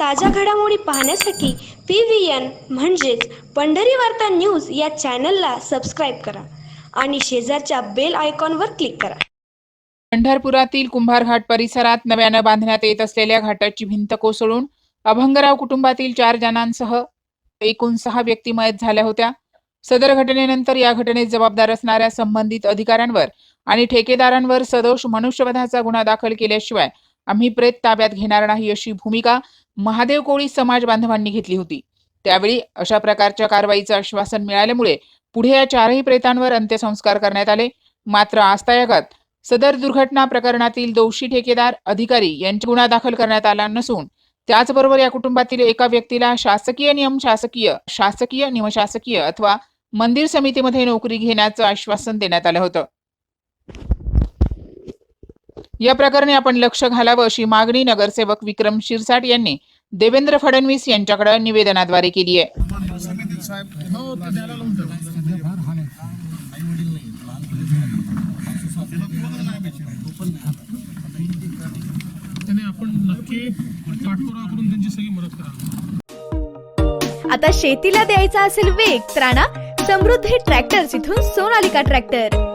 ताज्या घडामोडी पाहण्यासाठी पी व्ही एन म्हणजेच पंढरी वार्ता न्यूज या चॅनलला सबस्क्राईब करा आणि शेजारच्या बेल आयकॉनवर क्लिक करा. पंढरपुरातील कुंभारघाट परिसरात नव्यानं बांधण्यात येत असलेल्या घाटाची भिंत कोसळून अभंगराव कुटुंबातील चार जणांसह एकूण सहा व्यक्ती मयत झाल्या होत्या. सदर घटनेनंतर या घटनेत जबाबदार असणाऱ्या संबंधित अधिकाऱ्यांवर आणि ठेकेदारांवर सदोष मनुष्यवधाचा गुन्हा दाखल केल्याशिवाय आम्ही प्रेत ताब्यात घेणार नाही अशी भूमिका महादेव कोळी समाज बांधवांनी घेतली होती. त्यावेळी अशा प्रकारच्या कारवाईचं आश्वासन मिळाल्यामुळे पुढे या चारही प्रेतांवर अंत्यसंस्कार करण्यात आले. मात्र आस्थायकात सदर दुर्घटना प्रकरणातील दोषी ठेकेदार अधिकारी यांचा गुन्हा दाखल करण्यात आला नसून त्याचबरोबर या कुटुंबातील एका व्यक्तीला शासकीय नियम शासकीय शासकीय निमशासकीय अथवा मंदिर समितीमध्ये नोकरी घेण्याचं आश्वासन देण्यात आलं होतं. या प्रकरणी आपण लक्ष घालावं अशी मागणी नगरसेवक विक्रम शिरसाट यांनी देवेंद्र फडणवीस यांच्याकडे निवेदनाद्वारे केली आहे. आता शेतीला द्यायचा असेल वेग तर समृद्धी ट्रॅक्टर्स इथून सोनालिका ट्रॅक्टर.